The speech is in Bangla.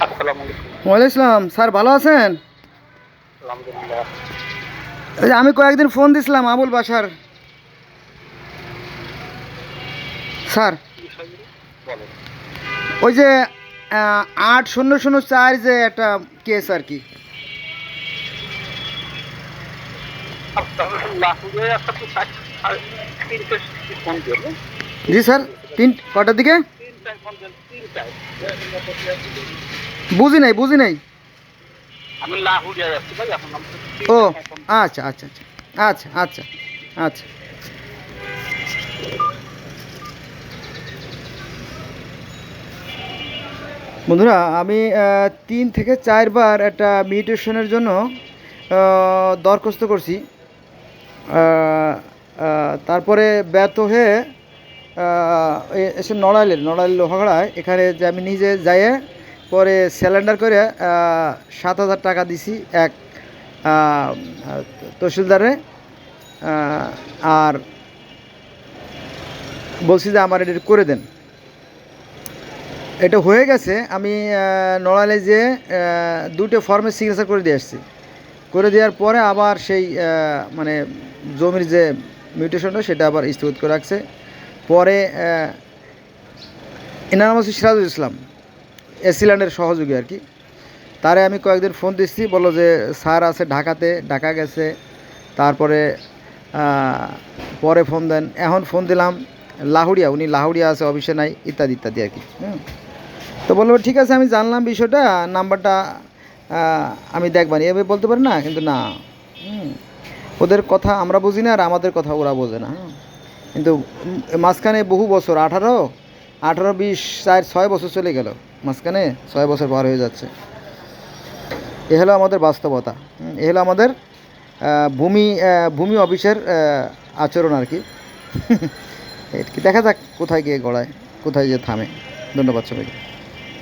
ওয়ালাইকুম ইসলাম স্যার ভালো আছেন? আমি কয়েকদিন ফোন দিছিলাম আবুল বাসার স্যার ওই যে আট শূন্য শূন্য চার যে একটা কেস আর কি। জি স্যার তিন কটার দিকে? বুঝি নাই বুঝি নাই। আমি লাহুরিয়া যাচ্ছি ভাই এখন ও আচ্ছা আচ্ছা আচ্ছা আচ্ছা আচ্ছা আচ্ছা। বন্ধুরা আমি তিন থেকে চারবার একটা মিউটেশনের জন্য দরখাস্ত করছি। তারপরে ব্যর্থ হয়ে এসে নড়াইলের নড়াইল লোহাগড়ায় এখানে যে আমি নিজে যাইয়ে পরে সিলিন্ডার করে সাত হাজার টাকা দিছি এক তহসিলদারে আর বলছি যে আমার এটা করে দেন। এটা হয়ে গেছে আমি আহ, নড়াইলে যে দুটো ফর্মে সিগনেচার করে দিয়ে আসছি। করে দেওয়ার পরে আবার সেই মানে জমির যে মিউটেশনটা সেটা আবার স্থগিত করে রাখছে। পরে এনার সিরাজুল ইসলাম। এসিল্যান্ডের সহযোগী আর কি। তারে আমি কয়েকদিন ফোন দিচ্ছি, বলল যে স্যার আছে ঢাকাতে, ঢাকা গেছে, তারপরে পরে ফোন দেন। এখন ফোন দিলাম লাহুড়িয়া, উনি লাহুড়িয়া আছে, অফিসে নাই, ইত্যাদি ইত্যাদি আর কি তো বলল, ঠিক আছে, আমি জানলাম বিষয়টা, নাম্বারটা আমি দেখবানি এভাবে বলতে পারি না, কিন্তু না ওদের কথা আমরা বুঝি না, আর আমাদের কথা ওরা বোঝে না কিন্তু মাঝখানে বহু বছর, আঠারো আঠারো, বিশ, চার, ছয় বছর চলে গেল। মাঝখানে ছয় বছর পার হয়ে যাচ্ছে। এ হলো আমাদের বাস্তবতা। এ হলো আমাদের ভূমি ভূমি অফিসের আচরণ আর কি দেখা যাক কোথায় গিয়ে গড়ায়, কোথায় গিয়ে থামে। ধন্যবাদ সবাইকে।